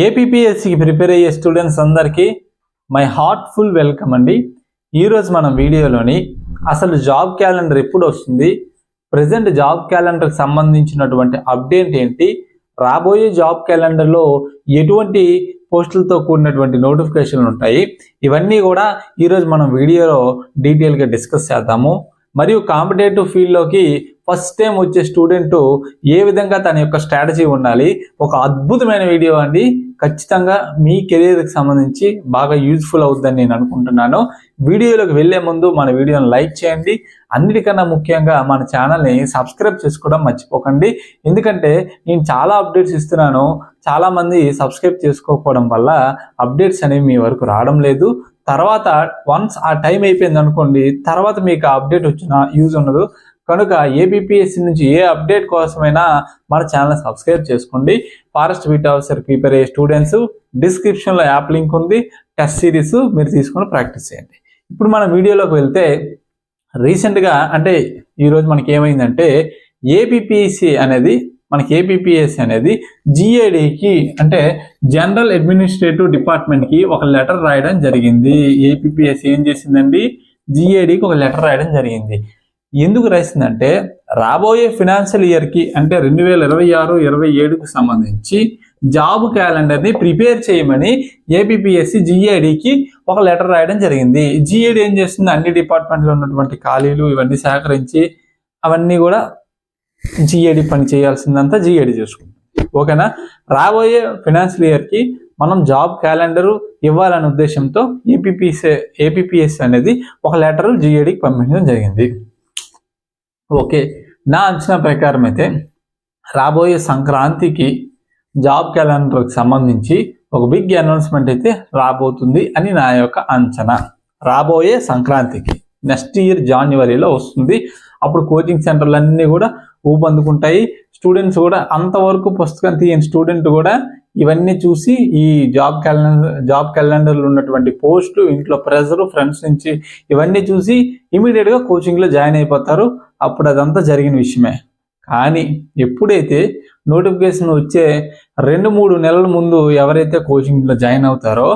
ఏపీపీఎస్సికి prepare అయ్యే students అందరికీ my heartful welcome అండి. ఈరోజు మనం వీడియోలోని అసలు జాబ్ క్యాలెండర్ ఎప్పుడు వస్తుంది ప్రజెంట్ జాబ్ క్యాలెండర్కి సంబంధించినటువంటి అప్డేట్ ఏంటి రాబోయే జాబ్ క్యాలెండర్లో ఎటువంటి పోస్టులతో కూడినటువంటి నోటిఫికేషన్లు ఉంటాయి ఇవన్నీ కూడా ఈరోజు మనం వీడియోలో డీటెయిల్గా డిస్కస్ చేద్దాము. మరియు కాంపిటేటివ్ ఫీల్డ్లోకి ఫస్ట్ టైం వచ్చే స్టూడెంట్ ఏ విధంగా తన యొక్క స్ట్రాటజీ ఉండాలి? ఒక అద్భుతమైన వీడియో అండి. ఖచ్చితంగా మీ కెరీర్కి సంబంధించి బాగా యూజ్ఫుల్ అవుద్దని నేను అనుకుంటున్నాను. వీడియోలోకి వెళ్ళే ముందు మన వీడియోని లైక్ చేయండి. అన్నిటికన్నా ముఖ్యంగా మన ఛానల్ని సబ్స్క్రైబ్ చేసుకోవడం మర్చిపోకండి. ఎందుకంటే నేను చాలా అప్డేట్స్ ఇస్తున్నాను. చాలామంది సబ్స్క్రైబ్ చేసుకోకపోవడం వల్ల అప్డేట్స్ అనేవి మీ వరకు రావడం లేదు. తర్వాత వన్స్ ఆ టైం అయిపోయింది అనుకోండి తర్వాత మీకు ఆ అప్డేట్ వచ్చిన యూజ్ ఉండదు. కనుక ఏబిపిఎస్సి నుంచి ఏ అప్డేట్ కోసమైనా మన ఛానల్ సబ్స్క్రైబ్ చేసుకోండి. ఫారెస్ట్ బీట్ ఆఫీసర్ ప్రిపేర్ అయ్యే స్టూడెంట్స్ డిస్క్రిప్షన్లో యాప్ లింక్ ఉంది. టెస్ట్ సిరీస్ మీరు తీసుకొని ప్రాక్టీస్ చేయండి. ఇప్పుడు మన వీడియోలోకి వెళ్తే రీసెంట్గా అంటే ఈరోజు మనకి ఏమైందంటే ఏబిపిఎస్సి అనేది మనకి ఏపీపీఎస్సి అనేది జిఏడికి అంటే జనరల్ అడ్మినిస్ట్రేటివ్ డిపార్ట్మెంట్కి ఒక లెటర్ రాయడం జరిగింది. ఏపీపీఎస్సి ఏం చేసిందండి? జిఏడికి ఒక లెటర్ రాయడం జరిగింది. ఎందుకు రాసిందంటే రాబోయే ఫినాన్షియల్ ఇయర్కి అంటే రెండు వేల ఇరవై ఆరు ఇరవై ఏడుకు సంబంధించి జాబ్ క్యాలెండర్ని ప్రిపేర్ చేయమని ఏపీపీఎస్సి జిఏడికి ఒక లెటర్ రాయడం జరిగింది. జిఏడి ఏం చేస్తుంది? అన్ని డిపార్ట్మెంట్లో ఉన్నటువంటి ఖాళీలు ఇవన్నీ సేకరించి అవన్నీ కూడా జిఏడి పని చేయాల్సిందంతా జిఏడి చేసుకుంటుంది. ఓకేనా? రాబోయే ఫినాన్షియల్ ఇయర్కి మనం జాబ్ క్యాలెండర్ ఇవ్వాలనే ఉద్దేశంతో ఏపీపీఎస్ ఏపీపీఎస్ అనేది ఒక లెటర్ జిఏడికి పంపించడం జరిగింది. ఓకే. నా అంచనా ప్రకారం అయితే రాబోయే సంక్రాంతికి జాబ్ క్యాలెండర్కి సంబంధించి ఒక బిగ్ అనౌన్స్మెంట్ అయితే రాబోతుంది అని నా యొక్క అంచనా. రాబోయే సంక్రాంతికి. నెక్స్ట్ ఇయర్ జాన్యువరిలో వస్తుంది. అప్పుడు కోచింగ్ సెంటర్లు అన్నీ కూడా ఊపందుకుంటాయి. స్టూడెంట్స్ కూడా అంతవరకు పుస్తకం తీయని స్టూడెంట్ కూడా ఇవన్నీ చూసి ఈ జాబ్ క్యాలెండర్ జాబ్ క్యాలెండర్లో ఉన్నటువంటి పోస్టులు ఇంట్లో ప్రెజర్ ఫ్రెండ్స్ నుంచి ఇవన్నీ చూసి ఇమీడియట్గా కోచింగ్లో జాయిన్ అయిపోతారు. అప్పుడు అదంతా జరిగిన విషయమే. కానీ ఎప్పుడైతే నోటిఫికేషన్ వచ్చే రెండు మూడు నెలల ముందు ఎవరైతే కోచింగ్లో జాయిన్ అవుతారో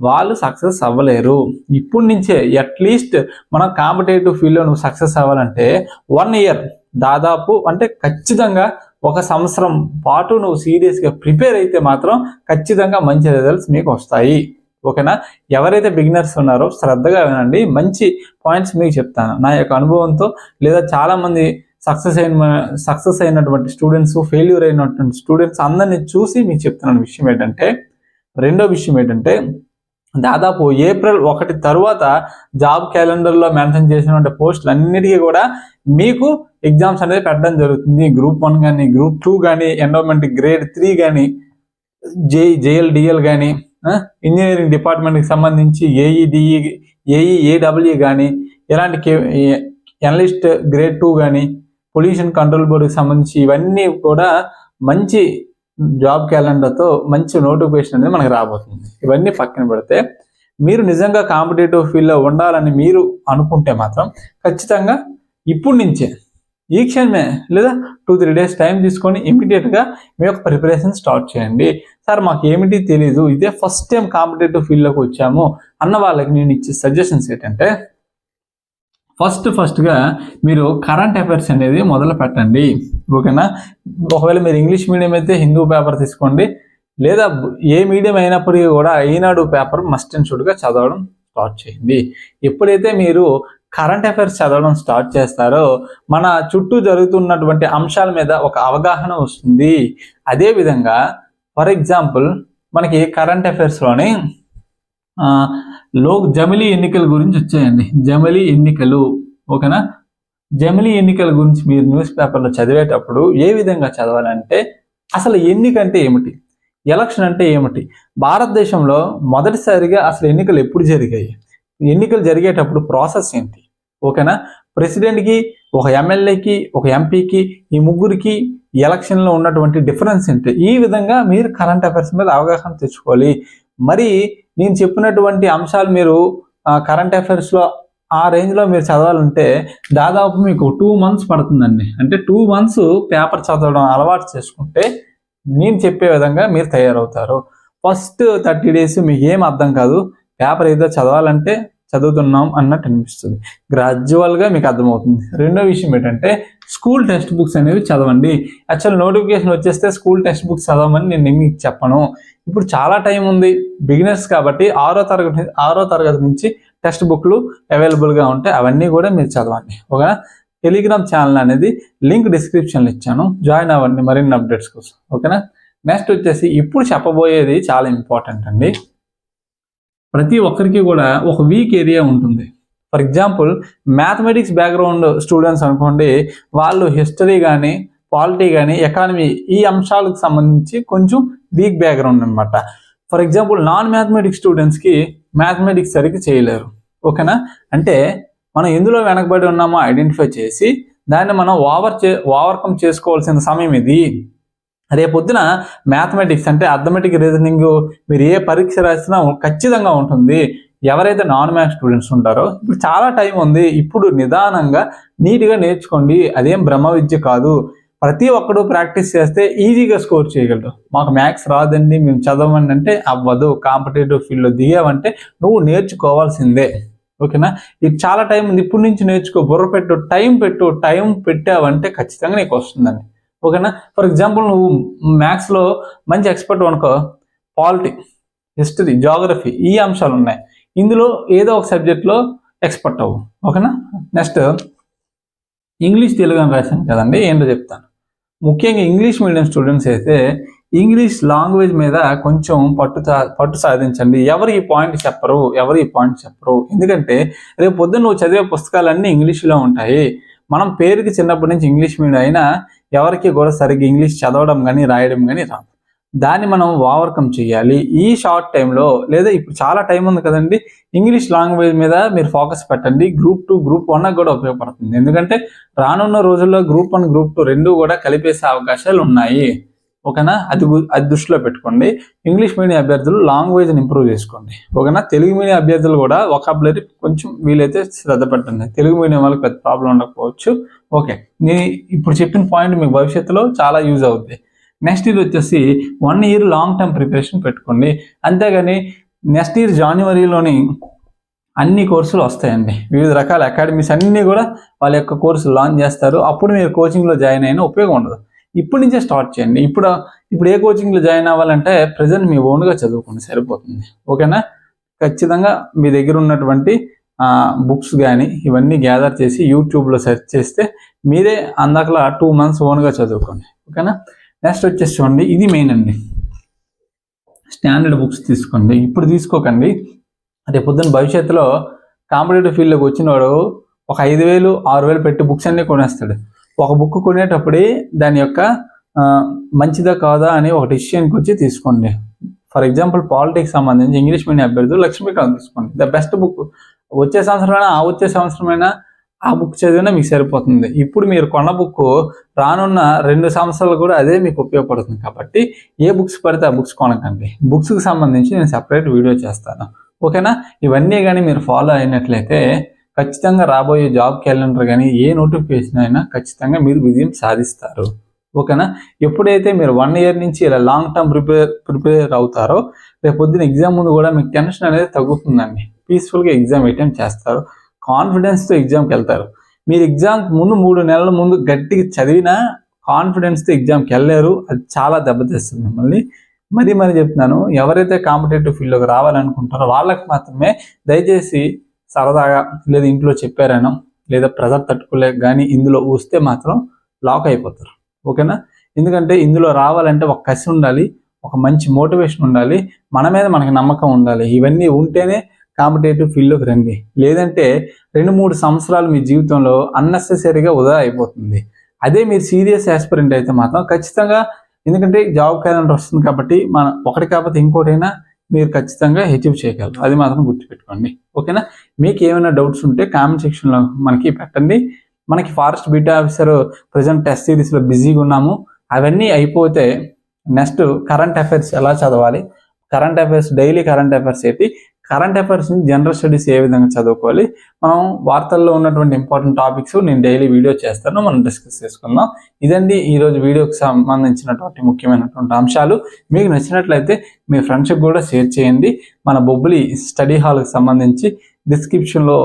వాళ్ళు సక్సెస్ అవ్వలేరు. ఇప్పటి నుంచే అట్లీస్ట్ మనం కాంపిటేటివ్ ఫీల్డ్లో నువ్వు సక్సెస్ అవ్వాలంటే వన్ ఇయర్ దాదాపు అంటే ఖచ్చితంగా ఒక సంవత్సరం పాటు నువ్వు సీరియస్గా ప్రిపేర్ అయితే మాత్రం ఖచ్చితంగా మంచి రిజల్ట్స్ మీకు వస్తాయి. ఓకేనా? ఎవరైతే బిగినర్స్ ఉన్నారో శ్రద్ధగా వినండి. మంచి పాయింట్స్ మీకు చెప్తాను. నా యొక్క అనుభవంతో లేదా చాలామంది సక్సెస్ అయిన సక్సెస్ అయినటువంటి స్టూడెంట్స్ ఫెయిల్యూర్ అయినటువంటి స్టూడెంట్స్ అందరినీ చూసి మీకు చెప్తున్న విషయం ఏంటంటే రెండో విషయం ఏంటంటే దాదాపు ఏప్రిల్ ఒకటి తర్వాత జాబ్ క్యాలెండర్లో మెన్షన్ చేసినటువంటి పోస్టులు అన్నిటికీ కూడా మీకు ఎగ్జామ్స్ అనేది పెట్టడం జరుగుతుంది. గ్రూప్ వన్ కానీ గ్రూప్ టూ కానీ ఎన్రోల్మెంట్ గ్రేడ్ త్రీ కానీ జే జేఎల్డిఎల్ కానీ ఇంజనీరింగ్ డిపార్ట్మెంట్కి సంబంధించి ఏఈడిఈ ఏఈ ఏడబ్ల్యూ కానీ ఇలాంటి ఎనలిస్ట్ గ్రేడ్ టూ కానీ పొల్యూషన్ కంట్రోల్ బోర్డుకి సంబంధించి ఇవన్నీ కూడా మంచి జాబ్ క్యాలెండర్తో మంచి నోటిఫికేషన్ అనేది మనకు రాబోతుంది. ఇవన్నీ పక్కన పెడితే మీరు నిజంగా కాంపిటేటివ్ ఫీల్డ్లో ఉండాలని మీరు అనుకుంటే మాత్రం ఖచ్చితంగా ఇప్పటి నుంచే ఈ క్షణమే లేదా టూ త్రీ డేస్ టైం తీసుకొని ఇమీడియట్గా మీ యొక్క ప్రిపరేషన్ స్టార్ట్ చేయండి. సార్ మాకు ఏమిటి తెలీదు. ఇదే ఫస్ట్ టైం కాంపిటేటివ్ ఫీల్డ్లోకి వచ్చాము అన్న వాళ్ళకి నేను ఇచ్చే సజెషన్స్ ఏంటంటే ఫస్ట్ ఫస్ట్గా మీరు కరెంట్ అఫైర్స్ అనేది మొదలు పెట్టండి. ఓకేనా? ఒకవేళ మీరు ఇంగ్లీష్ మీడియం అయితే హిందూ పేపర్ తీసుకోండి. లేదా ఏ మీడియం అయినప్పటికీ కూడా ఈనాడు పేపర్ మస్ట్ అండ్ షుడ్గా చదవడం స్టార్ట్ చేయండి. ఎప్పుడైతే మీరు కరెంట్ అఫైర్స్ చదవడం స్టార్ట్ చేస్తారో మన చుట్టూ జరుగుతున్నటువంటి అంశాల మీద ఒక అవగాహన వస్తుంది. అదేవిధంగా ఫర్ ఎగ్జాంపుల్ మనకి కరెంట్ అఫైర్స్లోని లో జమిలీ ఎన్నికల గురించి వచ్చాయండి. జమిలీ ఎన్నికలు ఓకేనా? జమిలీ ఎన్నికల గురించి మీరు న్యూస్ పేపర్లో చదివేటప్పుడు ఏ విధంగా చదవాలంటే అసలు ఎన్నికంటే ఏమిటి? ఎలక్షన్ అంటే ఏమిటి? భారతదేశంలో మొదటిసారిగా అసలు ఎన్నికలు ఎప్పుడు జరిగాయి? ఎన్నికలు జరిగేటప్పుడు ప్రాసెస్ ఏంటి? ఓకేనా? ప్రెసిడెంట్కి ఒక ఎమ్మెల్యేకి ఒక ఎంపీకి ఈ ముగ్గురికి ఎలక్షన్లో ఉన్నటువంటి డిఫరెన్స్ ఏంటి? ఈ విధంగా మీరు కరెంట్ అఫైర్స్ మీద అవగాహన తెచ్చుకోవాలి. మరి నేను చెప్పినటువంటి అంశాలు మీరు కరెంట్ అఫైర్స్లో ఆ రేంజ్లో మీరు చదవాలంటే దాదాపు మీకు టూ మంత్స్ పడుతుందండి. అంటే టూ మంత్స్ పేపర్ చదవడం అలవాటు చేసుకుంటే నేను చెప్పే విధంగా మీరు తయారవుతారు. ఫస్ట్ థర్టీ డేస్ మీకు ఏం అర్థం కాదు. పేపర్ ఏదో చదవాలంటే చదువుతున్నాం అన్నట్టు అనిపిస్తుంది. గ్రాడ్యువల్గా మీకు అర్థమవుతుంది. రెండో విషయం ఏంటంటే స్కూల్ టెక్స్ట్ బుక్స్ అనేవి చదవండి. యాక్చువల్ నోటిఫికేషన్ వచ్చేస్తే స్కూల్ టెక్స్ట్ బుక్స్ చదవమని నేను మీకు చెప్పను. ఇప్పుడు చాలా టైం ఉంది. బిగినర్స్ కాబట్టి ఆరో తరగతి ఆరో తరగతి నుంచి టెక్స్ట్ బుక్లు అవైలబుల్గా ఉంటాయి అవన్నీ కూడా మీరు చదవండి. ఒక టెలిగ్రామ్ ఛానల్ అనేది లింక్ డిస్క్రిప్షన్లో ఇచ్చాను. జాయిన్ అవ్వండి. మరిన్ని అప్డేట్స్ కోసం. ఓకేనా? నెక్స్ట్ వచ్చేసి ఇప్పుడు చెప్పబోయేది చాలా ఇంపార్టెంట్ అండి. ప్రతి ఒక్కరికి కూడా ఒక వీక్ ఏరియా ఉంటుంది. For example mathematics background students అనుకోండి వాళ్ళు హిస్టరీ కానీ పాలిటీ కానీ ఎకానమీ ఈ అంశాలకు సంబంధించి కొంచెం వీక్ బ్యాక్గ్రౌండ్ అనమాట ఫర్ ఎగ్జాంపుల్ నాన్ మ్యాథమెటిక్స్ స్టూడెంట్స్కి మ్యాథమెటిక్స్ సరిగ్గా చేయలేరు. ఓకేనా అంటే మనం ఎందులో వెనకబడి ఉన్నామో ఐడెంటిఫై చేసి దాన్ని మనం ఓవర్ చే ఓవర్కమ్ చేసుకోవాల్సిన సమయం ఇది. రేపొద్దున మ్యాథమెటిక్స్ అంటే అథమెటిక్ రీజనింగ్ మీరు ఏ పరీక్ష రాసినా ఖచ్చితంగా ఉంటుంది. ఎవరైతే నాన్ మ్యాథ్స్ స్టూడెంట్స్ ఉంటారో ఇప్పుడు చాలా టైం ఉంది. ఇప్పుడు నిదానంగా నీట్గా నేర్చుకోండి. అదేం బ్రహ్మ విద్య కాదు. ప్రతి ఒక్కడు ప్రాక్టీస్ చేస్తే ఈజీగా స్కోర్ చేయగలరు మాకు మ్యాథ్స్ రాదండి మేము చదవండి అంటే అవ్వదు. కాంపిటేటివ్ ఫీల్డ్లో దిగావంటే నువ్వు నేర్చుకోవాల్సిందే. ఓకేనా? ఇది చాలా టైం ఉంది. ఇప్పటి నుంచి నేర్చుకో. బుర్ర పెట్టు టైం పెట్టు టైం పెట్టావంటే ఖచ్చితంగా నీకు వస్తుందండి. ఓకేనా? ఫర్ ఎగ్జాంపుల్ నువ్వు మ్యాథ్స్లో మంచి ఎక్స్పర్ట్ అనుకో. పాలిటీ హిస్టరీ జాగ్రఫీ ఈ అంశాలు ఉన్నాయి. ఇందులో ఏదో ఒక సబ్జెక్ట్లో ఎక్స్పర్ట్ అవ్వు. ఓకేనా? నెక్స్ట్ ఇంగ్లీష్ తెలుగు అని రాశాను కదండి ఏంటో చెప్తాను. ముఖ్యంగా ఇంగ్లీష్ మీడియం స్టూడెంట్స్ అయితే ఇంగ్లీష్ లాంగ్వేజ్ మీద కొంచెం పట్టు సా- పట్టు సాధించండి. ఎవరు ఈ పాయింట్ చెప్పరు ఎవరు ఈ పాయింట్ చెప్పరు. ఎందుకంటే రేపు పొద్దున్న నువ్వు చదివే పుస్తకాలన్నీ ఇంగ్లీష్లో ఉంటాయి. మనం పేరుకి చిన్నప్పటి నుంచి ఇంగ్లీష్ మీడియం అయినా ఎవరికి కూడా సరిగ్గా ఇంగ్లీష్ చదవడం కానీ రాయడం కానీ రాదు. దాన్ని మనం ఓవర్కమ్ చేయాలి. ఈ షార్ట్ టైంలో లేదా ఇప్పుడు చాలా టైం ఉంది కదండి ఇంగ్లీష్ లాంగ్వేజ్ మీద మీరు ఫోకస్ పెట్టండి. గ్రూప్ టూ గ్రూప్ వన్ కూడా ఉపయోగపడుతుంది. ఎందుకంటే రానున్న రోజుల్లో గ్రూప్ వన్ గ్రూప్ టూ రెండు కూడా కలిపేసే అవకాశాలు ఉన్నాయి. ఓకేనా? అది అది దృష్టిలో పెట్టుకోండి. ఇంగ్లీష్ మీడియం అభ్యర్థులు లాంగ్వేజ్ని ఇంప్రూవ్ చేసుకోండి. ఓకేనా? తెలుగు మీడియం అభ్యర్థులు కూడా ఒకాబులరీ కొంచెం వీలైతే శ్రద్ధ పెట్టండి. తెలుగు మీడియం వాళ్ళకి పెద్ద ప్రాబ్లం ఉండకపోవచ్చు. ఓకే. నేను ఇప్పుడు చెప్పిన పాయింట్ మీకు భవిష్యత్తులో చాలా యూజ్ అవుతుంది నెక్స్ట్ ఇయర్ వచ్చేసి one year long term preparation పెట్టుకోండి. అంతేగాని నెక్స్ట్ ఇయర్ జనవరిలోని అన్ని కోర్సులు వస్తాయండి. వివిధ రకాల అకాడమీస్ అన్నీ కూడా వాళ్ళ యొక్క కోర్సులు లాంచ్ చేస్తారు. అప్పుడు మీరు కోచింగ్లో జాయిన్ అయినా ఉపయోగం ఉండదు. ఇప్పటి నుంచే స్టార్ట్ చేయండి. ఇప్పుడు ఇప్పుడు ఏ కోచింగ్లో జాయిన్ అవ్వాలంటే ప్రజెంట్ మీ ఓన్గా చదువుకోండి సరిపోతుంది. ఓకేనా? ఖచ్చితంగా మీ దగ్గర ఉన్నటువంటి బుక్స్ కానీ ఇవన్నీ గ్యాదర్ చేసి యూట్యూబ్లో సెర్చ్ చేస్తే మీరే అందాకలా టూ మంత్స్ ఓన్గా చదువుకోండి. ఓకేనా? నెక్స్ట్ వచ్చేసి చూడండి ఇది మెయిన్ అండి. స్టాండర్డ్ బుక్స్ తీసుకోండి. ఇప్పుడు తీసుకోకండి. రేపు పొద్దున్న భవిష్యత్తులో కాంపిటేటివ్ ఫీల్డ్లోకి వచ్చినవాడు ఒక ఐదు వేలు ఆరు వేలు పెట్టి బుక్స్ అన్నీ కొనేస్తాడు. ఒక బుక్ కొనేటప్పుడే దాని యొక్క మంచిదా కాదా అని ఒక డిసిషన్కి వచ్చి తీసుకోండి. ఫర్ ఎగ్జాంపుల్ పాలిటిక్స్ సంబంధించి ఇంగ్లీష్ మీడియం అభ్యర్థులు లక్ష్మీకాంత్ తీసుకోండి. ద బెస్ట్ బుక్ వచ్చే సంవత్సరమైనా ఆ వచ్చే సంవత్సరమైనా ఆ బుక్ చదివినా మీకు సరిపోతుంది. ఇప్పుడు మీరు కొన్న బుక్ రానున్న రెండు సంవత్సరాలు కూడా అదే మీకు ఉపయోగపడుతుంది కాబట్టి ఏ బుక్స్ పడితే ఆ బుక్స్ కొనకండి. బుక్స్కి సంబంధించి నేను సపరేట్ వీడియో చేస్తాను. ఓకేనా? ఇవన్నీ కానీ మీరు ఫాలో అయినట్లయితే ఖచ్చితంగా రాబోయే జాబ్ క్యాలెండర్ కానీ ఏ నోటిఫికేషన్ అయినా ఖచ్చితంగా మీరు విజయం సాధిస్తారు. ఓకేనా? ఎప్పుడైతే మీరు వన్ ఇయర్ నుంచి ఇలా లాంగ్ టర్మ్ ప్రిపేర్ ప్రిపేర్ అవుతారో రేపు పొద్దున ఎగ్జామ్ ముందు కూడా మీకు టెన్షన్ అనేది తగ్గుతుందండి. పీస్ఫుల్గా ఎగ్జామ్ అటెంప్ట్ చేస్తారు. కాన్ఫిడెన్స్తో ఎగ్జామ్కి వెళ్తారు. మీరు ఎగ్జామ్ ముందు మూడు నెలల ముందు గట్టిగా చదివినా కాన్ఫిడెన్స్తో ఎగ్జామ్కి వెళ్ళలేరు. అది చాలా దెబ్బతీస్తుంది మిమ్మల్ని. మరీ మరీ చెప్తున్నాను. ఎవరైతే కాంపిటేటివ్ ఫీల్డ్లోకి రావాలనుకుంటారో వాళ్ళకి మాత్రమే దయచేసి సరదాగా లేదా ఇంట్లో చెప్పారనో లేదా ప్రెజర్ తట్టుకోలేక కానీ ఇందులో వస్తే మాత్రం లాక్ అయిపోతారు. ఓకేనా? ఎందుకంటే ఇందులో రావాలంటే ఒక కసి ఉండాలి ఒక మంచి మోటివేషన్ ఉండాలి మన మీద మనకి నమ్మకం ఉండాలి. ఇవన్నీ ఉంటేనే కాంపిటేటివ్ ఫీల్డ్లోకి రండి. లేదంటే రెండు మూడు సంవత్సరాలు మీ జీవితంలో అన్నెసెసరీగా వృధా అయిపోతుంది. అదే మీరు సీరియస్ ఆస్పిరెంట్ అయితే మాత్రం ఖచ్చితంగా ఎందుకంటే జాబ్ క్యాలెండర్ వస్తుంది కాబట్టి మన ఒకటి కాకపోతే ఇంకోటైనా మీరు ఖచ్చితంగా అచీవ్ చేయగలరు. అది మాత్రం గుర్తుపెట్టుకోండి. ఓకేనా? మీకు ఏమైనా డౌట్స్ ఉంటే కామెంట్ సెక్షన్లో మనకి పెట్టండి. మనకి forest beat officer present test సిరీస్లో బిజీగా ఉన్నాము. అవన్నీ అయిపోతే నెక్స్ట్ కరెంట్ అఫైర్స్ ఎలా చదవాలి? Current affairs daily current affairs ఏంటి? కరెంట్ అఫైర్స్ని జనరల్ స్టడీస్ ఏ విధంగా చదువుకోవాలి? మనం వార్తల్లో ఉన్నటువంటి ఇంపార్టెంట్ టాపిక్స్ నేను డైలీ వీడియో చేస్తాను. మనం డిస్కస్ చేసుకుందాం. ఇదండి ఈరోజు వీడియోకి సంబంధించినటువంటి ముఖ్యమైనటువంటి అంశాలు. మీకు నచ్చినట్లయితే మీ ఫ్రెండ్స్కి కూడా షేర్ చేయండి. మన బొబ్బులి స్టడీ హాల్కి సంబంధించి డిస్క్రిప్షన్లో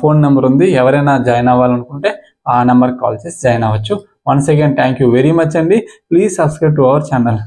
ఫోన్ నెంబర్ ఉంది. ఎవరైనా జాయిన్ అవ్వాలనుకుంటే ఆ నెంబర్కి కాల్ చేసి జాయిన్ అవ్వచ్చు. Once again thank you very much అండి. Please subscribe to our channel